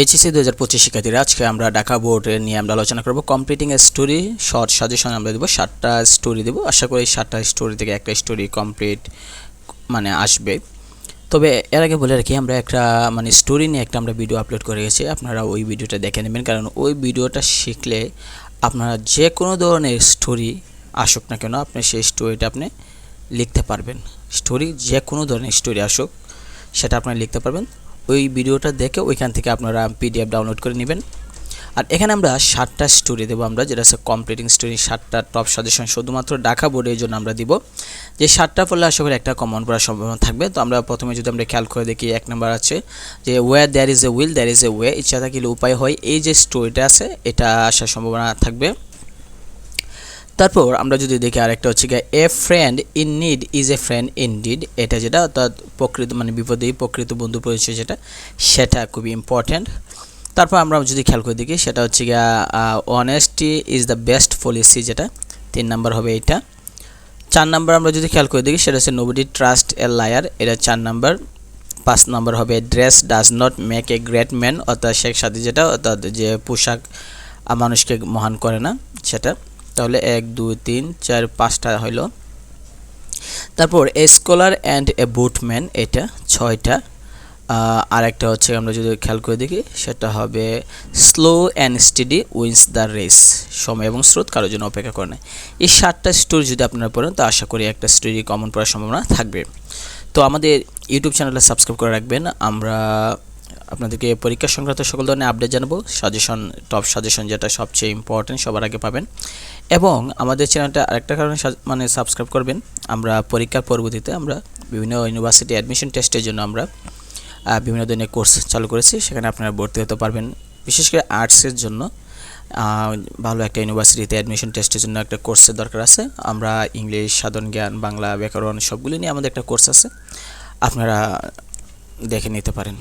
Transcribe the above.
HSC দু হাজার পঁচিশ শিক্ষার্থীরা, আজকে আমরা ঢাকা বোর্ডে নিয়ে আমরা আলোচনা করব completing a story short suggestion আমরা দেবো, সাতটা স্টোরি দেবো। আশা করি সাতটা স্টোরি থেকে একটা স্টোরি কমপ্লিট মানে আসবে। তবে এর আগে বলে রাখি, আমরা একটা মানে স্টোরি নিয়ে একটা আমরা ভিডিও আপলোড করে গেছি। আপনারা ওই ভিডিওটা দেখে নেবেন, কারণ ওই ভিডিওটা শিখলে আপনারা যে কোনো ধরনের স্টোরি আসুক না কেন, আপনি সেই স্টোরিটা আপনি লিখতে পারবেন। স্টোরি যে কোনো ধরনের স্টোরি আসুক, সেটা আপনারা লিখতে পারবেন। ওই ভিডিওটা দেখে ওইখান থেকে আপনারা পিডিএফ ডাউনলোড করে নেবেন। আর এখানে আমরা সাতটা স্টোরি দেবো আমরা, যেটা হচ্ছে কমপ্লিটিং স্টোরি সাতটা টপ সাজেশন শুধুমাত্র ঢাকা বোর্ডের জন্য আমরা দিব। যে সাতটা পড়লে আশা করি একটা কমন পড়ার সম্ভাবনা থাকবে। তো আমরা প্রথমে যদি আমরা খেয়াল করে দেখি, এক নম্বর আছে যে way there is a will there is a way ইচ্ছা থাকিলে উপায় হয়। এই যে স্টোরিটা আছে, এটা আসার সম্ভাবনা থাকবে। তারপর আমরা যদি দেখি আরেকটা হচ্ছে গিয়ে a friend in need is a friend in deed এটা যেটা অর্থাৎ প্রকৃত মানে বিপদেই প্রকৃত বন্ধু পরিচয় যেটা, সেটা খুবই ইম্পর্ট্যান্ট তারপর আমরা যদি খেয়াল করে দেখি, সেটা হচ্ছে গিয়া honesty is the best policy যেটা, তিন নাম্বার হবে এটা। চার নাম্বার আমরা যদি খেয়াল করে দেখি, সেটা হচ্ছে নোবডি ট্রাস্ট এ লায়ার এটা চার নাম্বার। পাঁচ নাম্বার হবে dress does not make a great man অর্থাৎ শেখ সাদি যেটা অর্থাৎ যে পোশাক মানুষকে মহান করে না, সেটা। তাহলে এক, দুই, তিন, চার, পাঁচটা হইল। তারপর এ স্কলার অ্যান্ড এ বুটম্যান এটা ছয়টা। আর একটা হচ্ছে আমরা যদি খেয়াল করে দেখি, সেটা হবে slow and steady wins the race সময় এবং স্রোত কারোর জন্য অপেক্ষা করে না এই সাতটা স্টোরি যদি আপনারা পড়েন, তো আশা করি একটা স্টোরি কমন পড়ার সম্ভাবনা থাকবে। তো আমাদের ইউটিউব চ্যানেলটা সাবস্ক্রাইব করে রাখবেন। আমরা আপনাদেরকে পরীক্ষা সংক্রান্ত সকল ধরনের আপডেট জানাব। সাজেশন টপ সাজেশন যেটা সবচেয়ে ইম্পর্টেন্ট সবার আগে পাবেন। এবং আমাদের চ্যানেলটা আরেকটা কারণে মানে সাবস্ক্রাইব করবেন। আমরা পরীক্ষার পরবর্তীতে আমরা বিভিন্ন ইউনিভার্সিটি অ্যাডমিশন টেস্টের জন্য আমরা বিভিন্ন ধরনের কোর্স চালু করেছি। সেখানে আপনারা ভর্তি হতে পারবেন। বিশেষ করে আর্টসের জন্য ভালো একটা ইউনিভার্সিটিতে অ্যাডমিশন টেস্টের জন্য একটা কোর্সের দরকার আছে। আমরা ইংলিশ সাধারণ জ্ঞান, বাংলা, ব্যাকরণ সবগুলি নিয়ে আমাদের একটা কোর্স আছে। আপনারা দেখে নিতে পারেন।